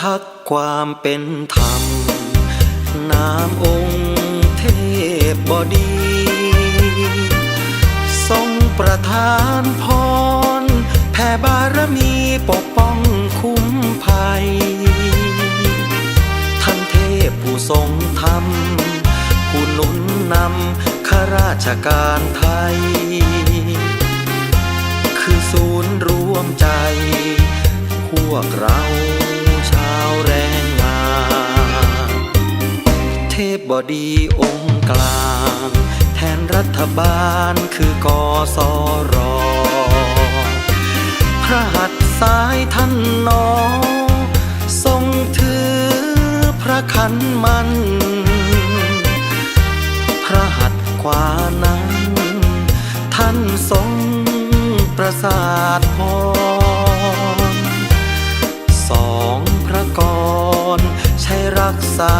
พักความเป็นธรรมน้ำองค์เทพบดี ทรงประทานพร แผ่บารมีปกป้องคุ้มภัย ท่านเทพผู้ทรงธรรม ผู้หนุนนำข้าราชการไทย คือศูนย์รวมใจ พวกเรา ชาวแรงงาน เทพบดีองค์กลาง แทนรัฐบาลคือกอสอรอ พระหัตถ์ซ้ายท่านนอ ทรงถือพระขันมัน พระหัตถ์ขวานั้น ท่านทรงประสาทพร รักษา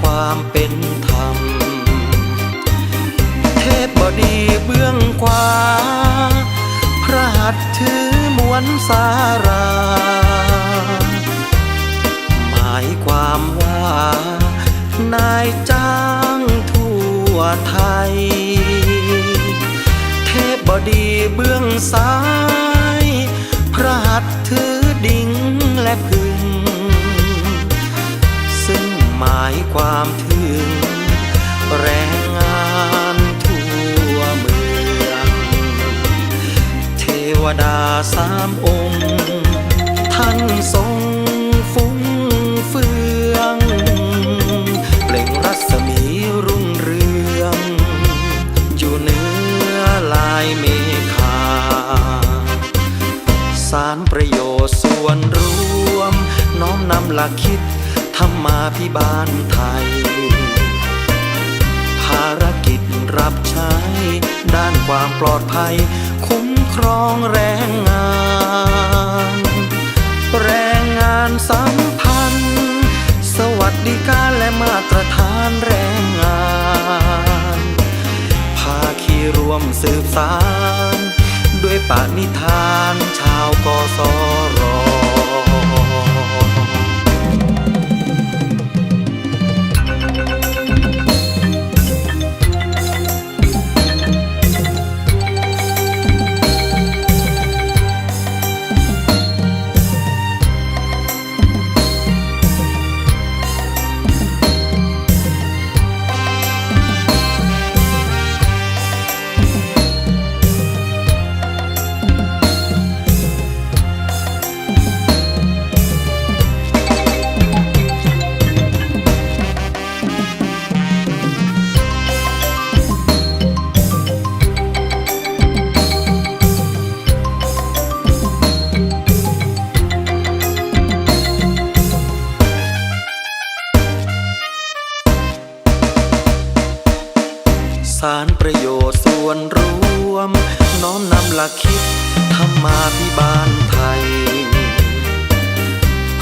ความเป็นธรรม เทพบดีเบื้องขวา พระหัตถ์ถือมวลสารา หมายความว่า นายจ้างทั่วไทย เทพบดีเบื้องซ้าย พระหัตถ์ถือดิ่งและพึายความถึง แรงงานทั่วเมือง เทวดาสามองค์ ท่านทรงฟุ้งเฟือง เปล่งรัศมีรุ่งเรือง อยู่เหนือลายเมฆาสารประโยชน์ส่วนรวม น้อมนำหลักคิด ธรรมาพิบาลไทย ภารกิจรับใช้ ด้านความปลอดภัย คุ้มครองแรงงาน แรงงานสัมพันธ์ สวัสดิการและมาตรฐานแรงงานภาคีรวมสืบสารด้วยปณิธานชาวกสร สารประโยชน์ส่วนรวม น้อมนำหลักคิดธรรมาพิบาลไทย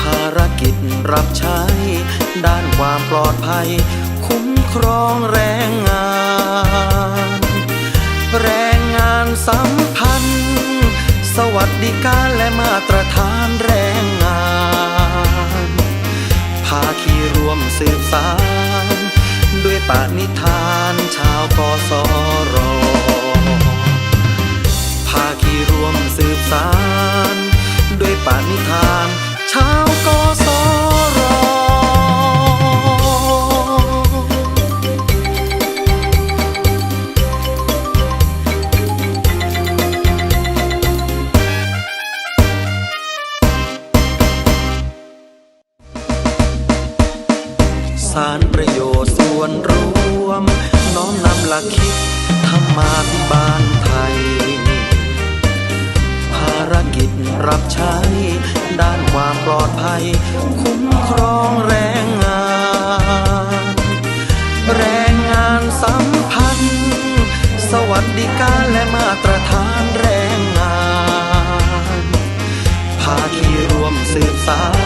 ภารกิจรับใช้ ด้านความปลอดภัย คุ้มครองแรงงาน แรงงานสัมพันธ์ สวัสดิการและมาตรฐานแรงงานภาคีรวมสืบสารด้วยปณิธานชาว กสรภาคีร่วมสืบสาร ด้วยปณิธานชาวกสรสารประโยชน์ส่วนรวม น้อมนำหลักคิดธรรมาภิบาลไทย ภารกิจรับใช้ ด้านความปลอดภัย คุ้มครองแรงงาน แรงงานสัมพันธ์ สวัสดิการและมาตรฐานแรงงาน ภาคีรวมสืบสาร